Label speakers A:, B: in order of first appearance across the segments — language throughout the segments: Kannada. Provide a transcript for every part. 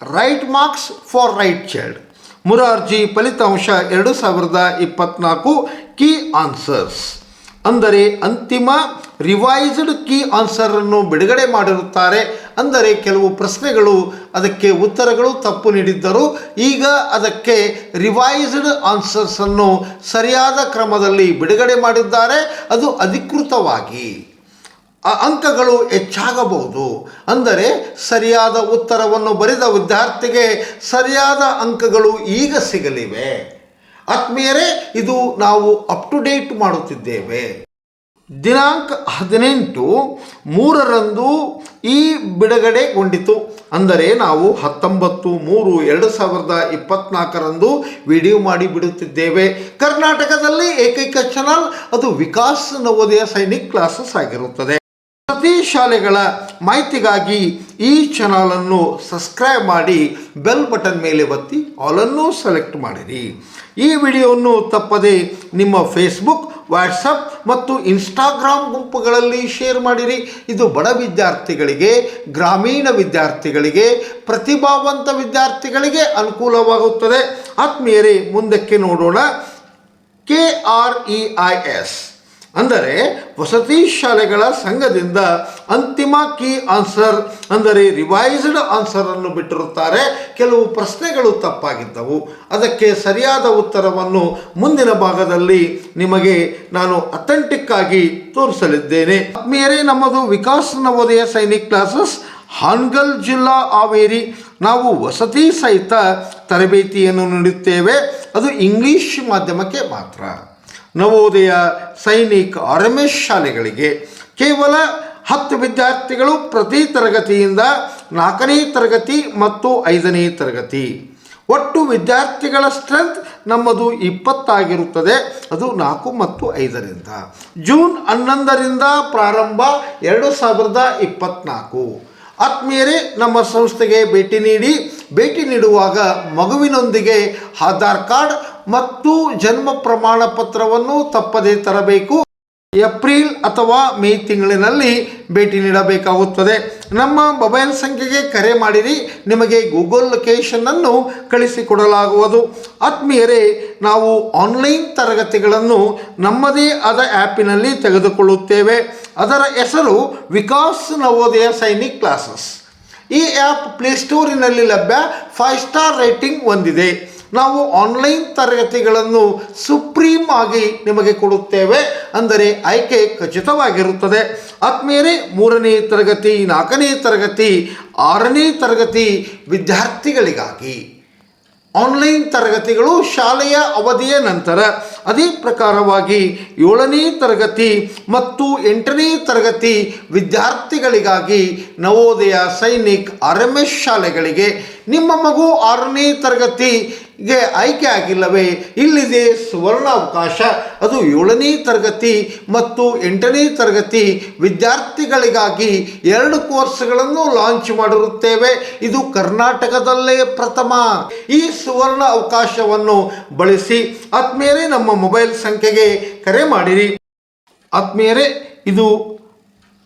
A: Right marks for right child Morarji ಫಲಿತಾಂಶ ಎರಡು ಸಾವಿರದ ಇಪ್ಪತ್ನಾಲ್ಕು ಕೀ ಆನ್ಸರ್ಸ್ ಅಂದರೆ ಅಂತಿಮ ರಿವೈಸ್ಡ್ ಕೀ ಆನ್ಸರನ್ನು ಬಿಡುಗಡೆ ಮಾಡಿರುತ್ತಾರೆ. ಅಂದರೆ ಕೆಲವು ಪ್ರಶ್ನೆಗಳು, ಅದಕ್ಕೆ ಉತ್ತರಗಳು ತಪ್ಪು ನೀಡಿದ್ದರು ಈಗ ಅದಕ್ಕೆ ರಿವೈಸ್ಡ್ ಆನ್ಸರ್ಸನ್ನು ಸರಿಯಾದ ಕ್ರಮದಲ್ಲಿ ಬಿಡುಗಡೆ ಮಾಡಿದ್ದಾರೆ. ಅದು ಅಧಿಕೃತವಾಗಿ. ಅಂಕಗಳು ಹೆಚ್ಚಾಗಬಹುದು. ಅಂದರೆ ಸರಿಯಾದ ಉತ್ತರವನ್ನು ಬರೆದ ವಿದ್ಯಾರ್ಥಿಗೆ ಸರಿಯಾದ ಅಂಕಗಳು ಈಗ ಸಿಗಲಿವೆ. ಆತ್ಮೀಯರೇ, ಇದು ನಾವು ಅಪ್ ಟು ಡೇಟ್ ಮಾಡುತ್ತಿದ್ದೇವೆ. ದಿನಾಂಕ ಹದಿನೆಂಟು, ಮೂರರಂದು ಈ ಬಿಡುಗಡೆಗೊಂಡಿತು. ಅಂದರೆ ನಾವು ಹತ್ತೊಂಬತ್ತು, ಮೂರು, ಎರಡು ಸಾವಿರದ ಇಪ್ಪತ್ನಾಲ್ಕರಂದು ವಿಡಿಯೋ ಮಾಡಿ ಬಿಡುತ್ತಿದ್ದೇವೆ. ಕರ್ನಾಟಕದಲ್ಲಿ ಏಕೈಕ ಚಾನಲ್ ಅದು ವಿಕಾಸ್ ನವೋದಯ ಸೈನಿಕ್ ಕ್ಲಾಸಸ್ ಆಗಿರುತ್ತದೆ. ಪ್ರತಿ ಶಾಲೆಗಳ ಮಾಹಿತಿಗಾಗಿ ಈ ಚಾನಲನ್ನು ಸಬ್ಸ್ಕ್ರೈಬ್ ಮಾಡಿ ಬೆಲ್ ಬಟನ್ ಮೇಲೆ ಒತ್ತಿ ಆಲನ್ನು ಸೆಲೆಕ್ಟ್ ಮಾಡಿರಿ. ಈ ವಿಡಿಯೋವನ್ನು ತಪ್ಪದೆ ನಿಮ್ಮ ಫೇಸ್ಬುಕ್ ವಾಟ್ಸಪ್ ಮತ್ತು ಇನ್ಸ್ಟಾಗ್ರಾಮ್ ಗುಂಪುಗಳಲ್ಲಿ ಶೇರ್ ಮಾಡಿರಿ. ಇದು ಬಡ ವಿದ್ಯಾರ್ಥಿಗಳಿಗೆ, ಗ್ರಾಮೀಣ ವಿದ್ಯಾರ್ಥಿಗಳಿಗೆ, ಪ್ರತಿಭಾವಂತ ವಿದ್ಯಾರ್ಥಿಗಳಿಗೆ ಅನುಕೂಲವಾಗುತ್ತದೆ. ಆತ್ಮೀಯರೇ, ಮುಂದಕ್ಕೆ ನೋಡೋಣ. K R E I S ಅಂದರೆ ವಸತಿ ಶಾಲೆಗಳ ಸಂಘದಿಂದ ಅಂತಿಮ ಕೀ ಆನ್ಸರ್, ಅಂದರೆ ರಿವೈಸ್ಡ್ ಆನ್ಸರನ್ನು ಬಿಟ್ಟಿರುತ್ತಾರೆ. ಕೆಲವು ಪ್ರಶ್ನೆಗಳು ತಪ್ಪಾಗಿದ್ದವು. ಅದಕ್ಕೆ ಸರಿಯಾದ ಉತ್ತರವನ್ನು ಮುಂದಿನ ಭಾಗದಲ್ಲಿ ನಿಮಗೆ ನಾನು ಅಥೆಂಟಿಕ್ ಆಗಿ ತೋರಿಸಲಿದ್ದೇನೆ. ಮೇರೆ ನಮ್ಮದು ವಿಕಾಸ್ ನವೋದಯ ಸೈನಿಕ್ ಕ್ಲಾಸಸ್, ಹಾನ್ಗಲ್ ಜಿಲ್ಲಾ ಹಾವೇರಿ. ನಾವು ವಸತಿ ಸಹಿತ ತರಬೇತಿಯನ್ನು ನೀಡುತ್ತೇವೆ. ಅದು ಇಂಗ್ಲಿಷ್ ಮಾಧ್ಯಮಕ್ಕೆ ಮಾತ್ರ. ನವೋದಯ ಸೈನಿಕ ಅರಮೆ ಶಾಲೆಗಳಿಗೆ ಕೇವಲ ಹತ್ತು ವಿದ್ಯಾರ್ಥಿಗಳು ಪ್ರತಿ ತರಗತಿಯಿಂದ ನಾಲ್ಕನೇ ತರಗತಿ ಮತ್ತು ಐದನೇ ತರಗತಿ. ಒಟ್ಟು ವಿದ್ಯಾರ್ಥಿಗಳ ಸ್ಟ್ರೆಂತ್ ನಮ್ಮದು ಇಪ್ಪತ್ತಾಗಿರುತ್ತದೆ, ಅದು ನಾಲ್ಕು ಮತ್ತು ಐದರಿಂದ. ಜೂನ್ ಹನ್ನೊಂದರಿಂದ ಪ್ರಾರಂಭ ಎರಡು ಸಾವಿರದ ಇಪ್ಪತ್ತ್ನಾಲ್ಕು ಆತ್ಮೀಯರೇ, ನಮ್ಮ ಸಂಸ್ಥೆಗೆ ಭೇಟಿ ನೀಡಿ, ಭೇಟಿ ನೀಡುವಾಗ ಮಗುವಿನೊಂದಿಗೆ ಆಧಾರ್ ಕಾರ್ಡ್ ಮತ್ತು ಜನ್ಮ ಪ್ರಮಾಣ ಪತ್ರವನ್ನು ತಪ್ಪದೇ ತರಬೇಕು. ಏಪ್ರಿಲ್ ಅಥವಾ ಮೇ ತಿಂಗಳಿನಲ್ಲಿ ಭೇಟಿ ನೀಡಬೇಕಾಗುತ್ತದೆ. ನಮ್ಮ ಮೊಬೈಲ್ ಸಂಖ್ಯೆಗೆ ಕರೆ ಮಾಡಿರಿ. ನಿಮಗೆ ಗೂಗಲ್ ಲೊಕೇಶನನ್ನು ಕಳಿಸಿಕೊಡಲಾಗುವುದು. ಆತ್ಮೀಯರೇ, ನಾವು ಆನ್ಲೈನ್ ತರಗತಿಗಳನ್ನು ನಮ್ಮದೇ ಆದ ಆ್ಯಪಿನಲ್ಲಿ ತೆಗೆದುಕೊಳ್ಳುತ್ತೇವೆ. ಅದರ ಹೆಸರು ವಿಕಾಸ್ ನವೋದಯ ಸೈನಿಕ್ ಕ್ಲಾಸಸ್. ಈ ಆ್ಯಪ್ ಪ್ಲೇಸ್ಟೋರಿನಲ್ಲಿ ಲಭ್ಯ ಫೈವ್ ಸ್ಟಾರ್ ರೇಟಿಂಗ್ ಹೊಂದಿದೆ. ನಾವು ಆನ್ಲೈನ್ ತರಗತಿಗಳನ್ನು ಸುಪ್ರೀಂ ಆಗಿ ನಿಮಗೆ ಕೊಡುತ್ತೇವೆ ಅಂದರೆ ಆಯ್ಕೆ ಖಚಿತವಾಗಿರುತ್ತದೆ. ಆತ್ಮೀಯರೇ ಮೂರನೇ ತರಗತಿ, ನಾಲ್ಕನೇ ತರಗತಿ, ಆರನೇ ತರಗತಿ ವಿದ್ಯಾರ್ಥಿಗಳಿಗಾಗಿ ಆನ್ಲೈನ್ ತರಗತಿಗಳು ಶಾಲೆಯ ಅವಧಿಯ ನಂತರ ಅದೇ ಪ್ರಕಾರವಾಗಿ ಏಳನೇ ತರಗತಿ ಮತ್ತು ಎಂಟನೇ ತರಗತಿ ವಿದ್ಯಾರ್ಥಿಗಳಿಗಾಗಿ Navodaya Sainik R M S ಶಾಲೆಗಳಿಗೆ ನಿಮ್ಮ ಮಗು ಆರನೇ ತರಗತಿಗೆ ಆಯ್ಕೆ ಆಗಿಲ್ಲವೇ? ಇಲ್ಲಿದೆ ಸುವರ್ಣ ಅವಕಾಶ ಅದು ಏಳನೇ ತರಗತಿ ಮತ್ತು ಎಂಟನೇ ತರಗತಿ ವಿದ್ಯಾರ್ಥಿಗಳಿಗಾಗಿ ಎರಡು ಕೋರ್ಸ್ಗಳನ್ನು ಲಾಂಚ್ ಮಾಡಿರುತ್ತೇವೆ. ಇದು ಕರ್ನಾಟಕದಲ್ಲೇ ಪ್ರಥಮ. ಈ ಸುವರ್ಣ ಅವಕಾಶವನ್ನು ಬಳಸಿ ಆತ್ಮೀಯರೇ ನಮ್ಮ ಮೊಬೈಲ್ ಸಂಖ್ಯೆಗೆ ಕರೆ ಮಾಡಿರಿ. ಆತ್ಮೀಯರೇ, ಇದು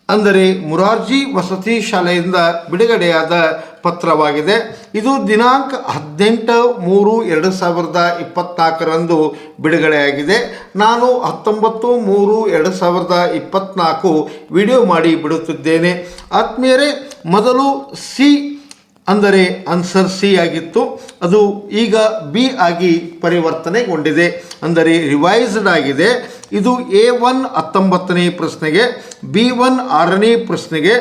A: ಅಂದರೆ ಮುರಾರ್ಜಿ ವಸತಿ ಶಾಲೆಯಿಂದ ಬಿಡುಗಡೆಯಾದ ಪತ್ರವಾಗಿದೆ. ಇದು ದಿನಾಂಕ ಹದಿನೆಂಟು ಮೂರು ಎರಡು ಸಾವಿರದ ಇಪ್ಪತ್ತ್ನಾಲ್ಕರಂದು ಬಿಡುಗಡೆಯಾಗಿದೆ. ನಾನು ಹತ್ತೊಂಬತ್ತು ಮೂರು ಎರಡು ಸಾವಿರದ ಇಪ್ಪತ್ತ್ನಾಲ್ಕು ವಿಡಿಯೋ ಮಾಡಿ ಬಿಡುತ್ತಿದ್ದೇನೆ. ಆತ್ಮೀಯರೇ, ಮೊದಲು ಸಿ ಅಂದರೆ ಆನ್ಸರ್ ಸಿ ಆಗಿತ್ತು. ಅದು ಈಗ ಬಿ ಆಗಿ ಪರಿವರ್ತನೆಗೊಂಡಿದೆ. ಅಂದರೆ ರಿವೈಸ್ಡ್ ಆಗಿದೆ. ಇದು ಎ ಒನ್ ಹತ್ತೊಂಬತ್ತನೇ ಪ್ರಶ್ನೆಗೆ, ಬಿ ಒನ್ ಆರನೇ ಪ್ರಶ್ನೆಗೆ,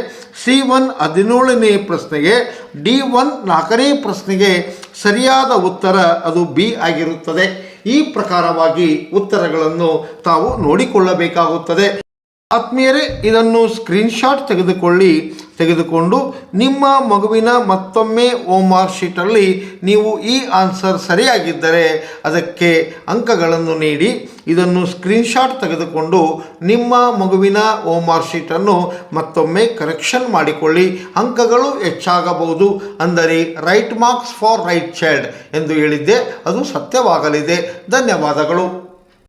A: ಸಿ ಒನ್ ಹದಿನೇಳನೇ ಪ್ರಶ್ನೆಗೆ, ಡಿ ಒನ್ ನಾಲ್ಕನೇ ಪ್ರಶ್ನೆಗೆ ಸರಿಯಾದ ಉತ್ತರ ಅದು ಬಿ ಆಗಿರುತ್ತದೆ. ಈ ಪ್ರಕಾರವಾಗಿ ಉತ್ತರಗಳನ್ನು ತಾವು ನೋಡಿಕೊಳ್ಳಬೇಕಾಗುತ್ತದೆ. ಆತ್ಮೀಯರೇ, ಇದನ್ನು ಸ್ಕ್ರೀನ್ಶಾಟ್ ತೆಗೆದುಕೊಳ್ಳಿ. ತೆಗೆದುಕೊಂಡು ನಿಮ್ಮ ಮಗುವಿನ ಮತ್ತೊಮ್ಮೆ ಓಮ್ ಮಾರ್ಕ್ ಶೀಟಲ್ಲಿ ನೀವು ಈ ಆನ್ಸರ್ ಸರಿಯಾಗಿದ್ದರೆ ಅದಕ್ಕೆ ಅಂಕಗಳನ್ನು ನೀಡಿ. ಇದನ್ನು ಸ್ಕ್ರೀನ್ಶಾಟ್ ತೆಗೆದುಕೊಂಡು ನಿಮ್ಮ ಮಗುವಿನ ಓಮ್ ಮಾರ್ಕ್ ಶೀಟನ್ನು ಮತ್ತೊಮ್ಮೆ ಕರೆಕ್ಷನ್ ಮಾಡಿಕೊಳ್ಳಿ. ಅಂಕಗಳು ಹೆಚ್ಚಾಗಬಹುದು. ಅಂದರೆ right marks for right child ಎಂದು ಹೇಳಿದ್ದೆ. ಅದು ಸತ್ಯವಾಗಲಿದೆ. ಧನ್ಯವಾದಗಳು.